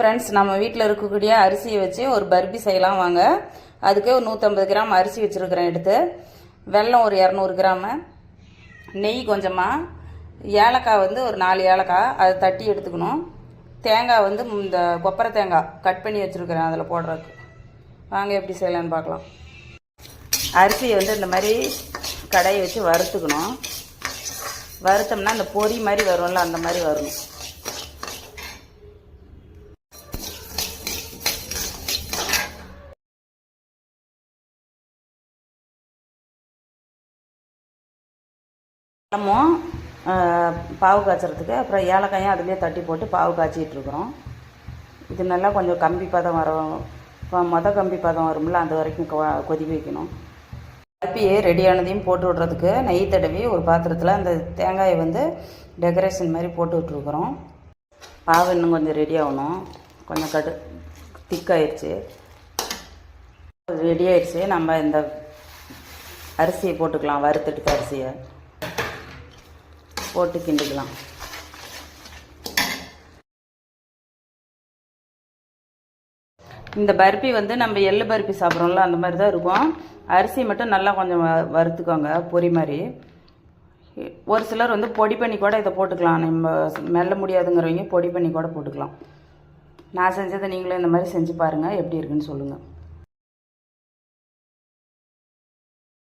Friends நம்ம வீட்டில் இருக்கக்கூடிய அரிசியை வச்சு ஒரு பர்பி செய்யலாம் வாங்க. அதுக்கு ஒரு நூற்றம்பது கிராம் அரிசி வச்சுருக்கிறேன் எடுத்து. வெல்லம் ஒரு இரநூறு கிராமு. நெய் கொஞ்சமாக ஏலக்காய் வந்து ஒரு நாலு ஏலக்காய். அதை தட்டி எடுத்துக்கணும். தேங்காய் வந்து இந்த கொப்பரை தேங்காய் கட் பண்ணி வச்சுருக்கிறேன் அதில் போடுறதுக்கு. வாங்க எப்படி செய்யலான்னு பார்க்கலாம். அரிசியை வந்து இந்த மாதிரி கடையை வச்சு வறுத்துக்கணும். வறுத்தோம்னா அந்த பொரி மாதிரி வரும்ல அந்த மாதிரி வரணும். பழமும் பாவு காய்ச்சறதுக்கு அப்புறம் ஏலக்காயும் அதுலேயே தட்டி போட்டு பாவு காய்ச்சிட்ருக்குறோம் இது நல்லா கொஞ்சம் கம்பி பதம் வரும் இப்போ மொத கம்பி பதம் வரும்ல அது வரைக்கும் கொ- கொதிக்க வைக்கணும். பருப்பியை ரெடியானதையும் போட்டு விட்றதுக்கு நெய் தடவி ஒரு பாத்திரத்தில் அந்த தேங்காயை வந்து டெக்கரேஷன் மாதிரி போட்டு விட்ருக்குறோம் பாவு இன்னும் கொஞ்சம் ரெடி ஆகணும். கொஞ்சம் கடு திக்காயிடுச்சு ரெடி ஆயிடுச்சு நம்ம இந்த அரிசியை போட்டுக்கலாம் வறுத்துட்டு அரிசியை. போட்டு கிண்டிக்கலாம். இந்த பருப்பி வந்து நம்ம எள்ளு பருப்பி சாப்பிட்றோம்ல அந்த மாதிரி தான் இருக்கும். அரிசி மட்டும் நல்லா கொஞ்சம் வ- வறுத்துக்கோங்க பொரி மாதிரி. ஒரு சிலர் வந்து பொடி பண்ணி கூட இதை போட்டுக்கலாம். நம்ம மெல்ல முடியாதுங்கிறவங்க பொடி பண்ணி கூட போட்டுக்கலாம். நான் செஞ்சதை நீங்களும் இந்த மாதிரி செஞ்சு பாருங்கள் எப்படி இருக்குன்னு சொல்லுங்கள்